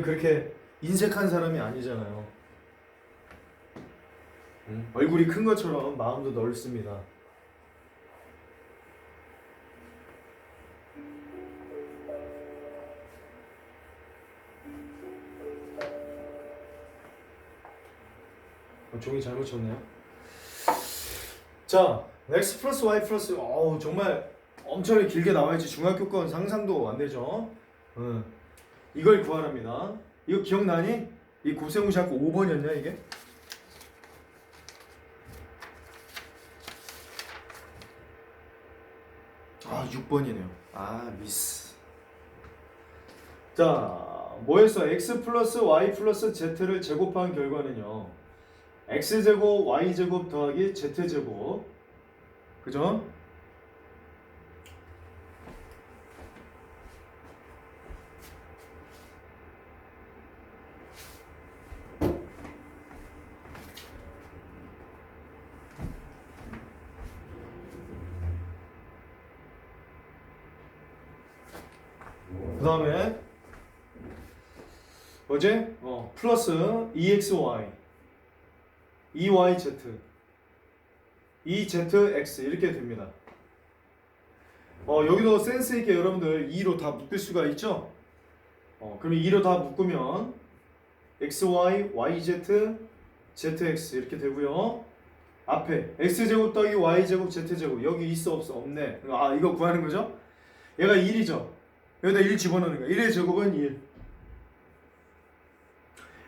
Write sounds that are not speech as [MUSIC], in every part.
그렇게 인색한 사람이 아니잖아요. 응? 얼굴이 큰 것처럼 마음도 넓습니다. 어, 종이 잘못 쳤네요. 자, x 플러스 y 플러스 어우 정말 엄청 길게 나와야지 중학교 건 상상도 안 되죠. 응. 이걸 구하랍니다. 이거 기억나니? 이 고세무시 학교 5번이었냐 이게? 아 6번이네요. 아 미스. 자 뭐였어? x 플러스 y 플러스 z를 제곱한 결과는요. x 제곱 y 제곱 더하기 z 제곱. 그죠? 그 다음에 뭐지? 어, 플러스 EXY EYZ EZX 이렇게 됩니다. 어, 여기도 센스 있게 여러분들 2로 다 묶을 수가 있죠? 어, 그럼 2로 다 묶으면 XY, YZ, ZX 이렇게 되고요. 앞에 X제곱 더하기 Y제곱, Z제곱 여기 있어 없어? 없네. 아 이거 구하는 거죠? 얘가 1이죠? 여기다 1 집어넣는 거야. 1의 제곱은 1.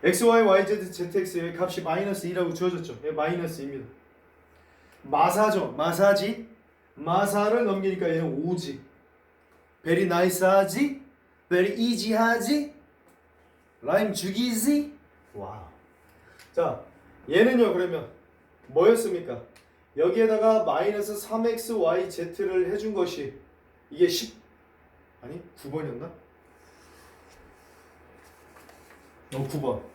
X, y, y, z, z, x의 값이 마이너스 2라고 주어졌죠. 얘 마이너스입니다. 마사죠. 마사지. 마사를 넘기니까 얘는 5지. very nice 하지? very easy 하지? 라임 죽이지? 와. 자, 얘는요 그러면 뭐였습니까? 여기에다가 마이너스 3xyz를 해준 것이 이게 10 아니 9번이었나? 어 9번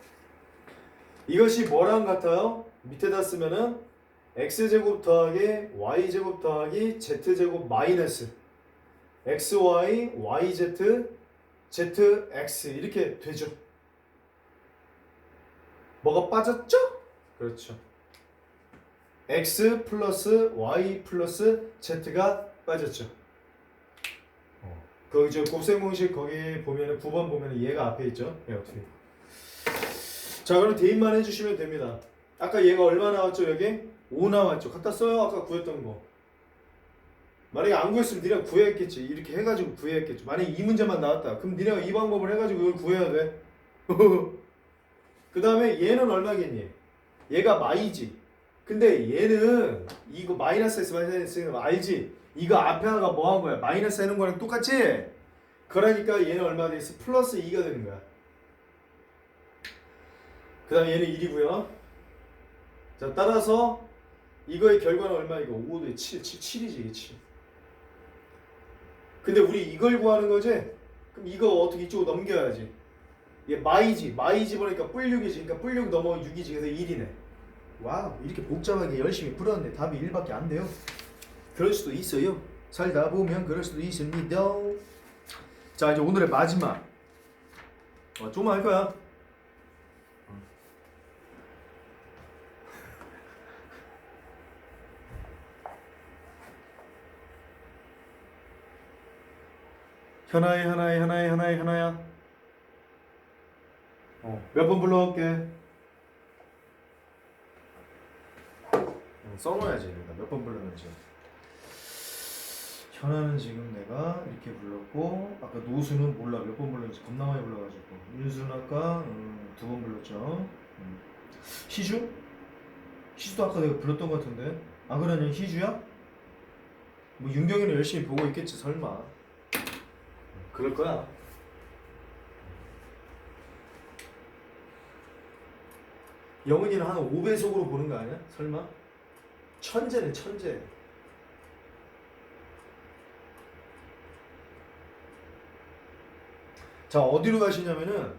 이것이 뭐랑 같아요? 밑에다 쓰면은 x제곱 더하기 y제곱 더하기 z제곱 마이너스 xy yz zx 이렇게 되죠 뭐가 빠졌죠? 그렇죠 x 플러스 y 플러스 z가 빠졌죠 그 이제 곱셈 공식 거기 보면은 9번 보면은 얘가 앞에 있죠. 얘 어떻게? 자 그럼 대입만 해주시면 됩니다. 아까 얘가 얼마 나왔죠 여기? 5 나왔죠. 갖다 써요 아까 구했던 거. 만약에 안 구했으면 니네가 구해야겠지. 이렇게 해가지고 구해야겠죠. 만약에 이 문제만 나왔다. 그럼 니네가 이 방법을 해가지고 이걸 구해야 돼. [LAUGHS] 그 다음에 얘는 얼마겠니? 얘가 마이지. 근데 얘는 이거 마이너스 S 마이너스 S 알지? 이거 앞에 하나가 뭐 한 거야? 마이너스 하는 거랑 똑같지? 그러니까 얘는 얼마 되겠어? 플러스 2가 되는 거야. 그 다음에 얘는 1이고요. 자, 따라서 이거의 결과는 얼마? 이거 5대 7, 7, 7이지, 이게 7. 근데 우리 이걸 구하는 거지? 그럼 이거 어떻게 이쪽으로 넘겨야지. 얘 마이지, 마이지 보니까 뿔6이지. 그러니까 뿔6 넘어 6이지. 그래서 1이네. 와우, 이렇게 복잡하게 열심히 풀었는데 답이 1밖에 안 돼요. 그럴 수도 있어요. 살다 보면 그럴 수도 있습니다. 자 이제 오늘의 마지막. 어, 좀만 할 거야. 현아의 하나의 하나의 하나의 하나야. 어, 몇 번 불러올게. 어, 써놓아야지. 내가 몇번 불렀는지. 현아는 지금 내가 이렇게 불렀고 아까 노수는 몰라 몇 번 불렀는지 겁나 많이 불러가지고 윤수는 아까 음, 두번 불렀죠 음. 희주? 희주도 아까 내가 불렀던 것 같은데 아 그러냐 희주야? 뭐 윤경이는 열심히 보고 있겠지 설마 그럴 거야 영은이는 한 5배속으로 보는 거 아니야? 설마? 천재네 천재 자 어디로 가시냐면은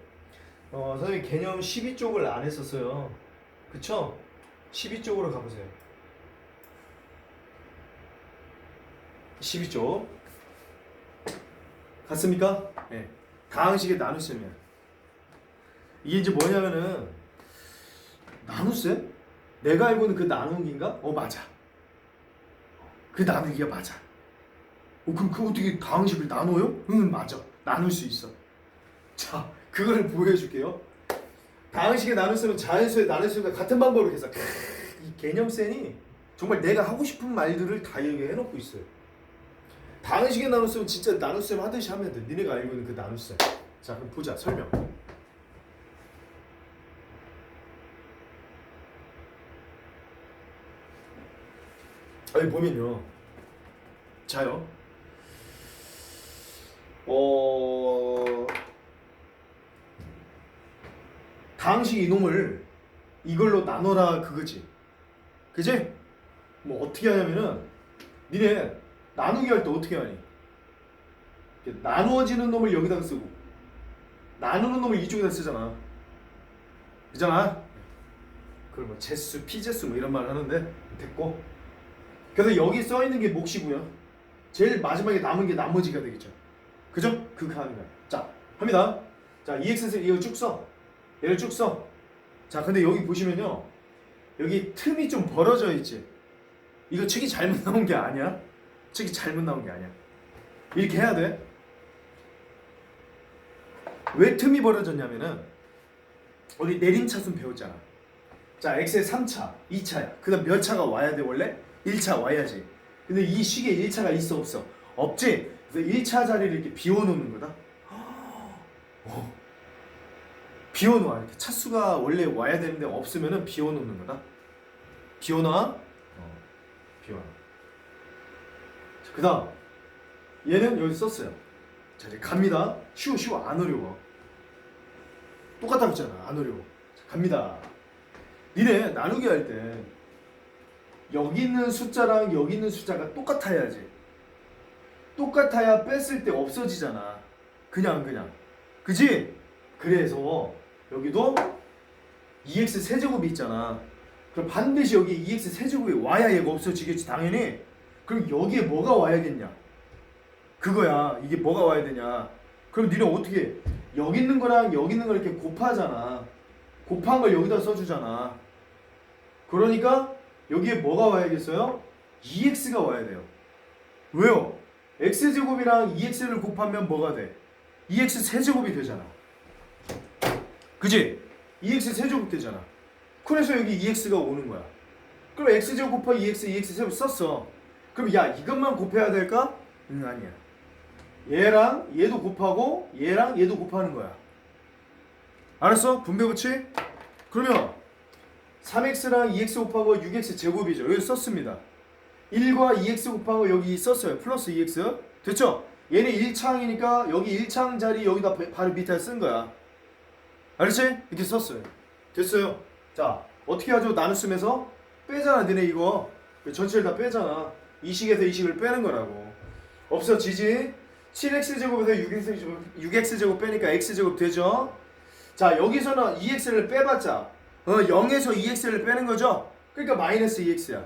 어, 선생님 개념 12쪽을 안 했었어요 그쵸? 12쪽으로 가보세요 12쪽 갔습니까? 네. 다항식에 나누시면 이게 이제 뭐냐면은 나눗셈? 내가 알고 있는 그 나누기인가? 어 맞아. 그 나누기가 맞아. 어 그럼 그 어떻게 다항식을 나눠요? 응 맞아. 나눌 수 있어. 자 그거를 보여줄게요. 다항식의 나눗셈은 자연수의 나눗셈과 같은 방법으로 크으, 이 개념센이 정말 내가 하고 싶은 말들을 다 얘기해놓고 있어요. 다항식의 나눗셈은 진짜 나눗셈 하듯이 하면 돼. 니네가 알고 있는 그 나눗셈. 자 그럼 보자 설명. 여기 보면요. 자요. 어 당시 이놈을 이걸로 나눠라 그거지. 그지? 뭐 어떻게 하냐면은 니네 나누기 할 때 어떻게 하니? 나누어지는 놈을 여기다 쓰고 나누는 놈을 이쪽에다 쓰잖아. 그잖아. 그걸 뭐 제수, 피제수 뭐 이런 말 하는데 됐고. 그래서 여기 써 있는 게 몫이고요. 제일 마지막에 남은 게 나머지가 되겠죠. 그죠? 그 하는 거야. 자, 합니다. 자, EX 이거 쭉 써. 얘를 쭉 써. 자, 근데 여기 보시면요. 여기 틈이 좀 벌어져 있지. 이거 책이 잘못 나온 게 아니야. 책이 잘못 나온 게 아니야. 이렇게 해야 돼. 왜 틈이 벌어졌냐면은 우리 내림차순 배웠잖아. 자, X의 3차, 2차야. 그다음 몇 차가 와야 돼 원래? 1차 와야지. 근데 이 시계에 1차가 있어 없어? 없지. 그래서 1차 자리를 이렇게 비워놓는 거다. [GASPS] 어. 비워놓아 이렇게 차수가 원래 와야 되는데 없으면은 비워놓는 거다. 비워놔. 어. 비워놔. 자, 그다음 얘는 여기 썼어요. 자 이제 갑니다. 쉬워 쉬워 안 어려워. 똑같다고 했잖아. 안 어려워. 자, 갑니다. 니네 나누기 할 때 여기 있는 숫자랑 여기 있는 숫자가 똑같아야지. 똑같아야 뺐을 때 없어지잖아. 그냥 그냥. 그지? 그래서 여기도 EX 세제곱이 있잖아. 그럼 반드시 여기 EX 세제곱이 와야 얘가 없어지겠지 당연히. 그럼 여기에 뭐가 와야겠냐? 그거야. 이게 뭐가 와야 되냐? 그럼 니네 어떻게 여기 있는 거랑 여기 있는 걸 이렇게 곱하잖아. 곱한 걸 여기다 써주잖아. 그러니까 여기에 뭐가 와야겠어요? EX가 와야 돼요. 왜요? X제곱이랑 EX를 곱하면 뭐가 돼? EX 세제곱이 되잖아. 그지? EX 세제곱 되잖아. 그래서 여기 EX가 오는 거야. 그럼 X제곱 곱하기 EX, EX 세제곱 썼어. 그럼 야 이것만 곱해야 될까? 응 아니야. 얘랑 얘도 곱하고 얘랑 얘도 곱하는 거야. 알았어? 분배 붙이? 그러면 3x랑 2x 곱하고 6x 제곱이죠. 여기 썼습니다. 1과 2x 곱하고 여기 썼어요. 플러스 2x. 됐죠? 얘는 1창이니까 여기 1창 자리 여기다 바- 바로 밑에 쓴 거야. 알았지? 이렇게 썼어요. 됐어요. 자, 어떻게 하죠? 나눗셈에서 빼잖아. 너네 이거. 전체를 다 빼잖아. 이 식에서 이 식을 빼는 거라고. 없어지지? 7x 제곱에서 6x 제곱, 6x 제곱 빼니까 x 제곱 되죠? 자, 여기서는 2x를 빼봤자 어, 0에서 2x를 빼는 거죠? 그러니까 마이너스 2x야.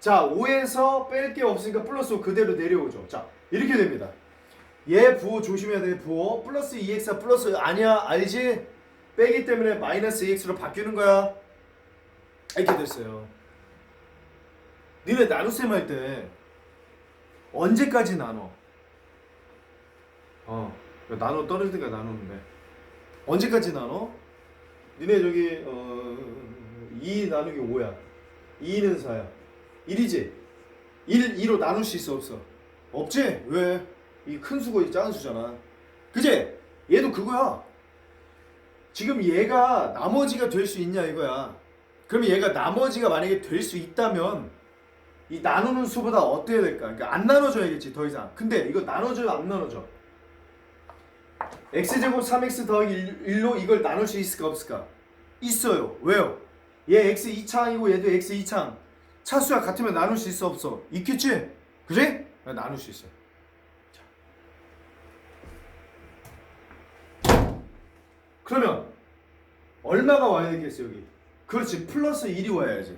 자, 5에서 뺄 게 없으니까 플러스 5 그대로 내려오죠. 자, 이렇게 됩니다. 얘 부호 조심해야 돼. 부호 플러스 2x야 플러스 아니야 알지? 빼기 때문에 마이너스 2x로 바뀌는 거야. 이렇게 됐어요. 니네 나눗셈 할 때 언제까지 나눠? 어, 나눠 떨어질 때가 나누는데 언제까지 나눠? 니네 저기 어, 2 나누기 5야. 2는 4야. 1이지? 1, 2로 나눌 수 있어 없어? 없지? 왜? 이 큰 수고 이 작은 수잖아. 그지? 얘도 그거야. 지금 얘가 나머지가 될 수 있냐 이거야. 그러면 얘가 나머지가 만약에 될 수 있다면 이 나누는 수보다 어때야 될까? 그러니까 안 나눠줘야겠지 더 이상. 근데 이거 나눠줘요 안 나눠줘? x제곱 3x 더하기 1, 로 이걸 나눌 수 있을까 없을까? 있어요. 왜요? 얘 x 2창이고 얘도 x 2창. 차수가 같으면 나눌 수 있어 없어? 있겠지? 그지? 나눌 수 있어. 자. 그러면 얼마가 와야 되겠어 여기? 그렇지 플러스 1이 와야지.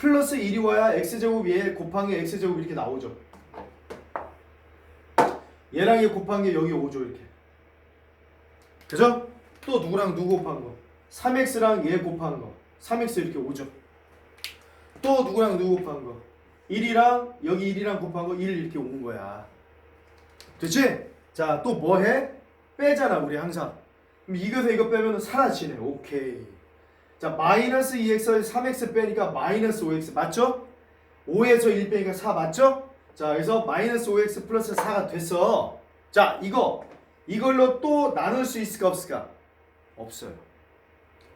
플러스 1이 와야 x제곱 얘게 x제곱 이렇게 나오죠. 얘랑 얘 곱한 게 여기 오죠 이렇게. 그죠? 또 누구랑 누구 곱한 거 3x랑 얘 곱한 거 3x 이렇게 오죠 또 누구랑 누구 곱한 거 1이랑 여기 1이랑 곱한 거 1 이렇게 오는 거야 됐지? 자 또 뭐 해? 빼잖아 우리 항상 그럼 이것에 이거 빼면 사라지네 오케이 자 마이너스 2x에서 3x 빼니까 마이너스 5x 맞죠? 5에서 1 빼니까 4 맞죠? 자 그래서 마이너스 5x 플러스 4가 됐어 자 이거 이걸로 또 나눌 수 있을까 없을까? 없어요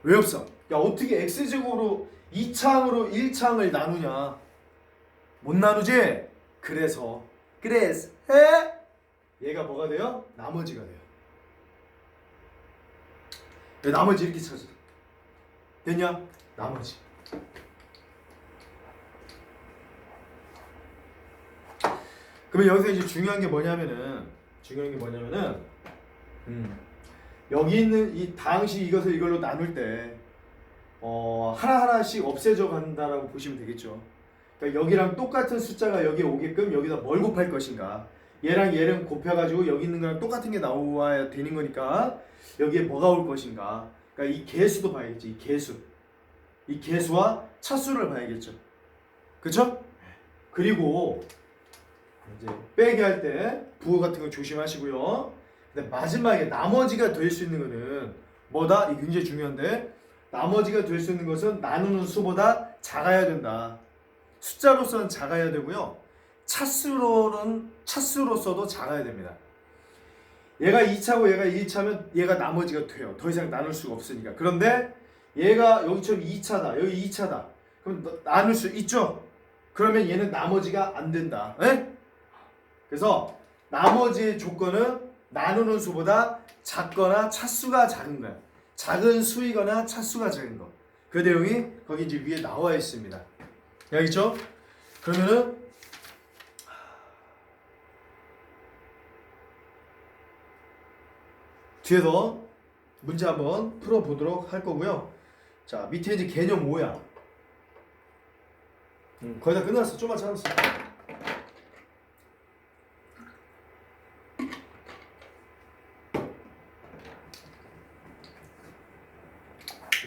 왜 없어? 야 어떻게 x제곱으로 2창으로 1창을 나누냐 못 나누지? 그래서 그래서 해? 얘가 뭐가 돼요? 나머지가 돼요 왜 나머지 이렇게 찾아 됐냐? 나머지 그러면 여기서 이제 중요한 게 뭐냐면은 중요한 게 뭐냐면은 음, 여기 있는 이 당시 이것을 이걸로 나눌 때 어, 하나하나씩 없애져 간다라고 보시면 되겠죠. 그러니까 여기랑 똑같은 숫자가 여기에 오게끔 여기다 뭘 곱할 것인가. 얘랑 얘랑 곱해가지고 여기 있는 거랑 똑같은 게 나와야 되는 거니까 여기에 뭐가 올 것인가. 그러니까 이 개수도 봐야겠지. 이 개수. 이 개수와 차수를 봐야겠죠. 그쵸? 그리고 이제 빼기 할 때 부호 같은 거 조심하시고요. 근데 마지막에 나머지가 될 수 있는 거는 뭐다? 이게 굉장히 중요한데 나머지가 될 수 있는 것은 나누는 수보다 작아야 된다. 숫자로서는 작아야 되고요. 차수로는 차수로서도 작아야 됩니다. 얘가 2차고 얘가 1차면 얘가 나머지가 돼요. 더 이상 나눌 수가 없으니까. 그런데 얘가 여기처럼 2차다. 여기 2차다. 그럼 너- 나눌 수 있죠? 그러면 얘는 나머지가 안 된다. 에? 그래서 나머지의 조건은 나누는 수보다 작거나 차수가 작은 거야. 작은 수이거나 차수가 작은 거. 그 내용이 거기 이제 위에 나와 있습니다. 알겠죠? 그러면은 뒤에서 문제 한번 풀어보도록 할 거고요. 자 밑에 이제 개념 5야. 음, 거의 다 끝났어. 좀만 참았어.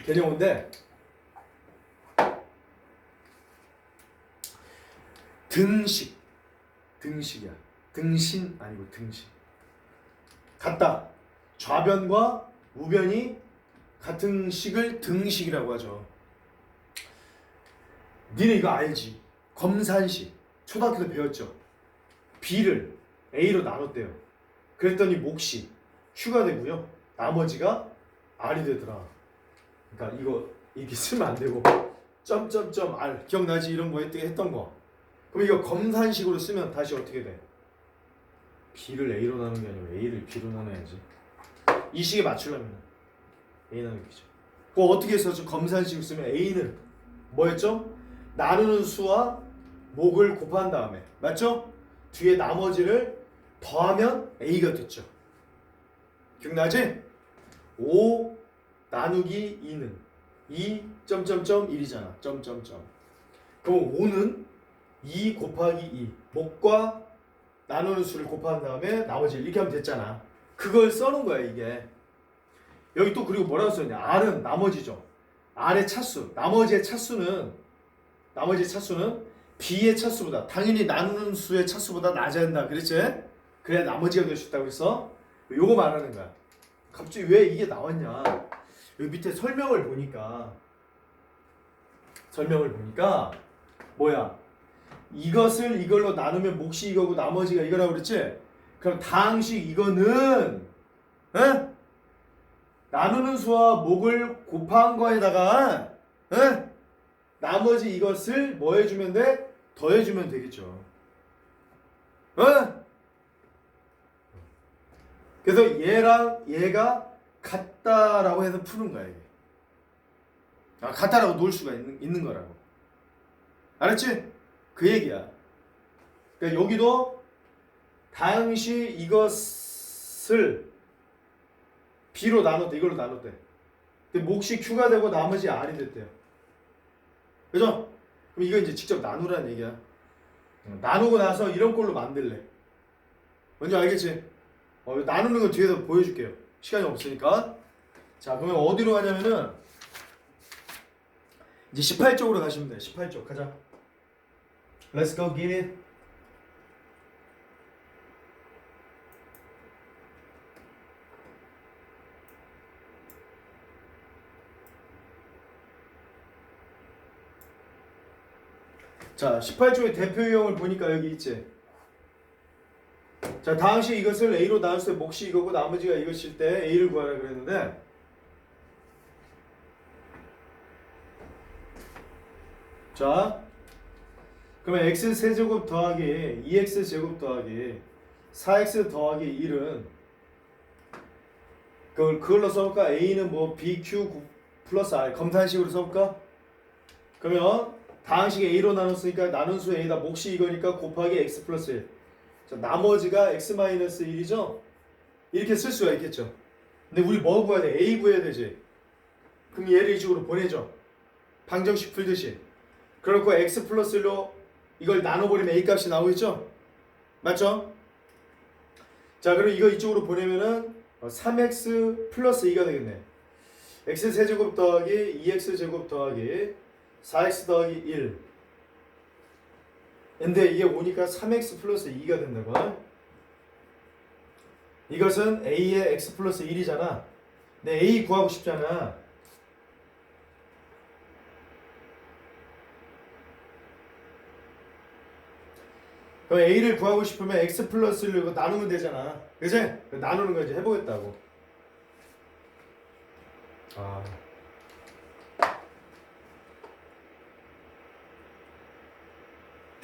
개념 5인데 등식 등식이야. 등신 아니고 등식. 같다. 좌변과 우변이 같은 식을 등식이라고 하죠. 니네 이거 알지? 검산식 초등학교 때 배웠죠. B를 A로 나눴대요. 그랬더니 몫이 Q가 되고요. 나머지가 R이 되더라. 그러니까 이거 이렇게 쓰면 안 되고 점점점 R 기억나지? 이런 거 했- 했던 거. 그럼 이거 검산식으로 쓰면 다시 어떻게 돼? B를 A로 나누는 게 아니고 A를 B로 나눠야지. 이 식에 맞추려면 A 나누기죠. 그거 어떻게 써죠? 검산식으로 쓰면 A는 뭐였죠? 나누는 수와 목을 곱한 다음에 맞죠? 뒤에 나머지를 더하면 A가 됐죠. 기억나지? 5 나누기 2는 2 점점점 1이잖아. 점점점. 그럼 5는 2 곱하기 2 목과 나누는 수를 곱한 다음에 나머지 이렇게 하면 됐잖아. 그걸 써놓은 거야 이게. 여기 또 그리고 뭐라고 써있냐? R은 나머지죠. R의 차수, 나머지의 차수는 나머지 차수는 B의 차수보다 당연히 나누는 수의 차수보다 낮아야 한다. 그랬지? 그래야 나머지가 될 수 있다고 했어. 요거 말하는 거야. 갑자기 왜 이게 나왔냐? 여기 밑에 설명을 보니까 설명을 보니까 뭐야? 이것을 이걸로 나누면 몫이 이거고 나머지가 이거라고 그랬지? 그럼 당식 이거는 에? 나누는 수와 목을 곱한 거에다가 에? 나머지 이것을 뭐 해주면 돼? 더해주면 되겠죠. 어? 그래서 얘랑 얘가 같다라고 해서 푸는 거야 이게. 아 같다라고 놓을 수가 있는, 있는 거라고. 알았지? 그 얘기야. 그러니까 여기도 당시 이것을 B로 나눴대 이걸로 나눴대. 근데 몫이 Q가 되고 나머지 R이 됐대요. 그죠? 그럼 이거 이제 직접 나누라는 얘기야. 어, 나누고 나서 이런 꼴로 만들래. 뭔지 알겠지? 어, 나누는 거 뒤에서 보여줄게요. 시간이 없으니까. 자 그러면 어디로 가냐면은 이제 18쪽으로 가시면 돼요 18쪽 가자 Let's go get it 자 18쪽의 대표 유형을 보니까 여기 있지 자 다항식 이것을 A로 나눴을 때 몫이 이거고 나머지가 이것일 때 A를 구하라 그랬는데 자 그러면 x 세제곱 더하기 2x 제곱 더하기 4x 더하기 1은 그걸 그걸로 써볼까? a는 뭐 bq 플러스 r 검탄식으로 써볼까? 그러면 다항식 a로 나눴으니까 나눈 수 a다 몫이 이거니까 곱하기 x 플러스 1 자, 나머지가 x 마이너스 1이죠? 이렇게 쓸 수가 있겠죠 근데 우리 뭐 구해야 돼? a 구해야 되지 그럼 얘를 이쪽으로 보내죠 방정식 풀듯이 그렇고 x 플러스 1로 이걸 나눠버리면 a 값이 나오겠죠? 맞죠? 자 그럼 이거 이쪽으로 보내면은 어, 3x 플러스 2가 되겠네 x 세제곱 더하기 2x 제곱 더하기 4x 더하기 1 근데 이게 오니까 3x 플러스 2가 된다고. 이것은 a의 x 플러스 1이잖아. 근데 a 구하고 싶잖아. 그럼 a를 구하고 싶으면 x 플러스를 이거 나누면 되잖아. 그지? 나누는 거 이제 해보겠다고. 아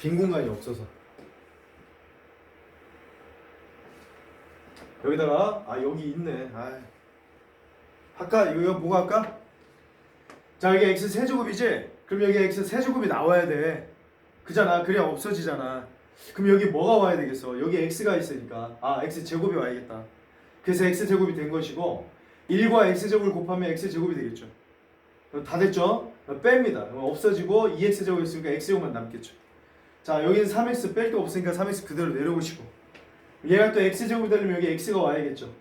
빈 공간이 없어서 여기다가 아 여기 있네 아 할까 이거 뭐가 할까? 자 여기 x 세제곱이지? 그럼 여기 x 세제곱이 나와야 돼 그잖아 그래야 없어지잖아 그럼 여기 뭐가 와야 되겠어? 여기 x가 있으니까 아 x 제곱이 와야겠다. 그래서 x 제곱이 된 것이고 1과 x 제곱을 곱하면 x 제곱이 되겠죠. 다 됐죠? 뺍니다. 없어지고 2x 제곱 있으니까 x 제곱만 남겠죠. 자 여기는 3x 뺄 게 없으니까 3x 그대로 내려오시고 얘가 또 x 제곱이 되려면 여기 x가 와야겠죠.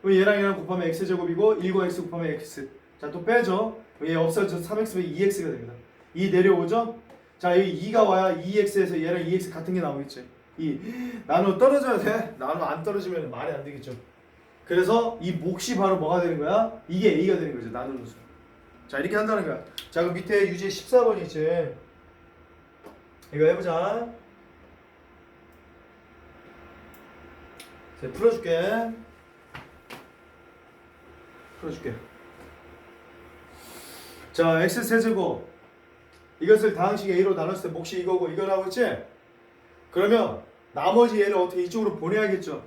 그럼 얘랑 얘랑 곱하면 x 제곱이고 1과 x 곱하면 x. 자 또 빼죠. 얘 없어져서 3x면 2x가 됩니다. 2 내려오죠? 자 여기 2가 와야 2x에서 얘랑 2x 같은 게 나오겠지. 이 나누 떨어져야 돼. 나누 안 떨어지면 말이 안 되겠죠. 그래서 이 몫이 바로 뭐가 되는 거야? 이게 a가 되는 거죠. 나누는 수. 자 이렇게 한다는 거야. 자 그럼 밑에 유제 14번 있지. 이거 해보자. 자, 풀어줄게. 풀어줄게. 자 x 세제곱 이것을 다항식 a로 나눴을 때 몫이 이거고 이거 나오겠지? 그러면 나머지 얘를 어떻게 이쪽으로 보내야겠죠?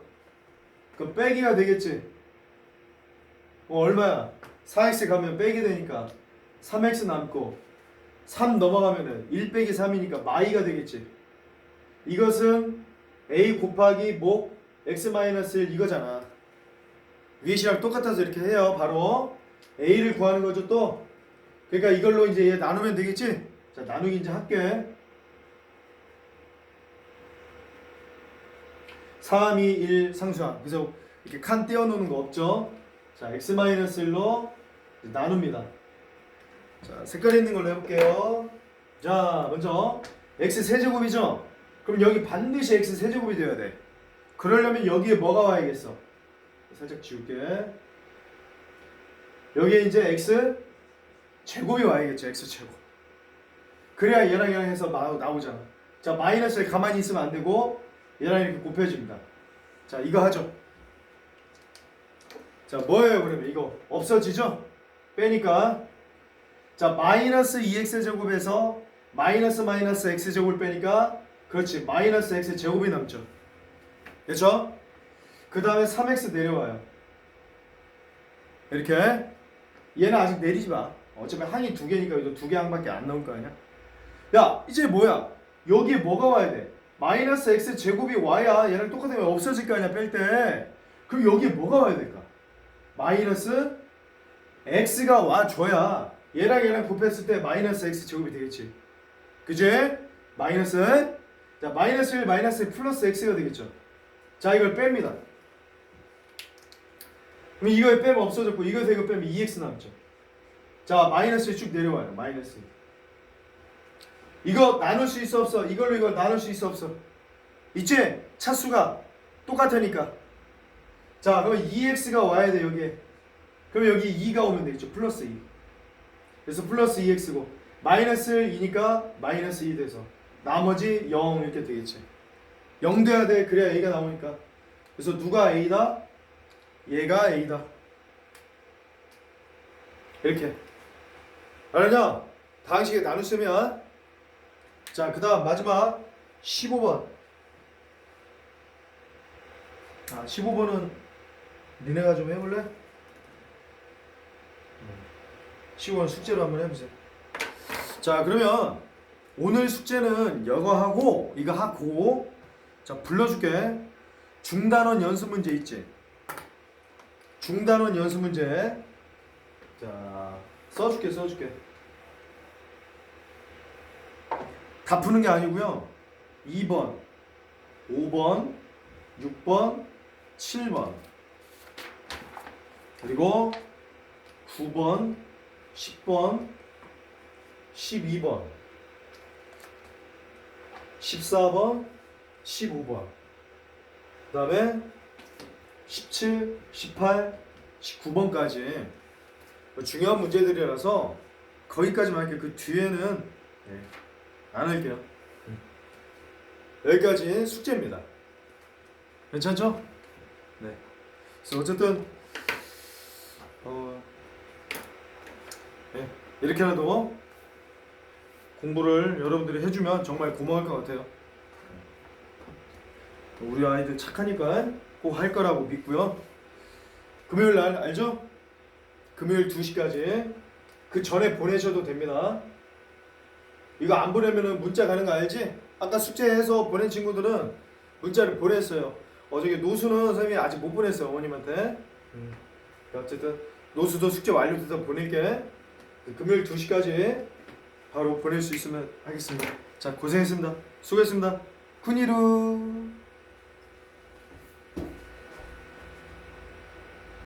그 빼기가 되겠지? 뭐 얼마야? 4x 가면 빼기 되니까 3x 남고 3 넘어가면은 1 빼기 3이니까 마이가 되겠지? 이것은 a 곱하기 목 x 마이너스 1 이거잖아. 위시랑 똑같아서 이렇게 해요. 바로 a를 구하는 거죠 또. 그러니까 이걸로 이제 얘 나누면 되겠지? 자 나누기 이제 할게 3, 2, 1 상수항 그래서 이렇게 칸 떼어놓는 거 없죠 자 x-1로 나눕니다 자 색깔 있는 걸로 해볼게요 자 먼저 x 세제곱이죠 그럼 여기 반드시 x 세제곱이 되어야 돼 그러려면 여기에 뭐가 와야겠어 살짝 지울게 여기에 이제 x 제곱이 와야겠죠 x 제곱 그래야 얘랑 얘랑 해서 나, 나오잖아. 자, 마이너스에 가만히 있으면 안 되고 얘랑 이렇게 곱해집니다. 자, 이거 하죠. 자, 뭐예요, 그러면 이거 없어지죠? 빼니까 자, 마이너스 2x 제곱에서 마이너스 마이너스 x 제곱을 빼니까 그렇지. 마이너스 x 제곱이 남죠. 그렇죠? 그 다음에 3x 내려와요. 이렇게 얘는 아직 내리지 마. 어차피 항이 두 개니까 이거 두개 항밖에 안 나올 거 아니야? 야 이제 뭐야 여기에 뭐가 와야 돼 마이너스 x 제곱이 와야 얘랑 똑같으면 없어질 거 아니야 뺄 때 그럼 여기에 뭐가 와야 될까 마이너스 x가 와줘야 얘랑 얘랑 곱했을 때 마이너스 x 제곱이 되겠지 그지 마이너스 자 마이너스 1 마이너스 1 플러스 x가 되겠죠 자 이걸 뺍니다 그럼 이거에 빼면 없어졌고 이거에서 이거 빼면 2x 남죠. 자 마이너스 쭉 내려와요. 마이너스. 이거 나눌 수 있어 없어? 이걸로 이걸 나눌 수 있어 없어? 있지? 차수가 똑같으니까. 자 그럼 2x가 와야 돼 여기에. 그럼 여기 2가 오면 되겠죠. 플러스 2. 그래서 플러스 2x고 마이너스 2니까 마이너스 2 돼서 나머지 0 이렇게 되겠지. 0 돼야 돼. 그래야 a가 나오니까. 그래서 누가 a다? 얘가 a다. 이렇게. 알았냐? 다항식에 나누시면 자, 그 다음 마지막 15번. 아, 15번은 니네가 좀 해볼래? 15번 숙제로 한번 해보세요. 자, 그러면 오늘 숙제는 이거 하고 이거 하고 자 불러줄게. 중단원 연습 문제 있지? 중단원 연습 문제. 자, 써줄게, 써줄게. 다 푸는 게 아니고요. 2번, 5번, 6번, 7번. 그리고 9번, 10번, 12번, 14번, 15번. 그 다음에 17, 18, 19번까지 중요한 문제들이라서 거기까지만 할게요. 그 뒤에는 네, 안 할게요. 여기까지 숙제입니다. 괜찮죠? 네. 그래서 어쨌든 어, 네, 이렇게라도 공부를 여러분들이 해주면 정말 고마울 것 같아요. 우리 아이들 착하니까 꼭 할 거라고 믿고요. 금요일 날 알죠? 금요일 2시까지 그 전에 보내셔도 됩니다. 이거 안 보내면은 문자 가는 거 알지? 아까 숙제해서 보낸 친구들은 문자를 보냈어요. 어저께 노수는 선생님이 아직 못 보냈어요 어머님한테. 음. 어쨌든 노수도 숙제 완료돼서 보낼게. 금요일 2시까지 바로 보낼 수 있으면 하겠습니다. 자 고생했습니다. 수고했습니다. 군이루.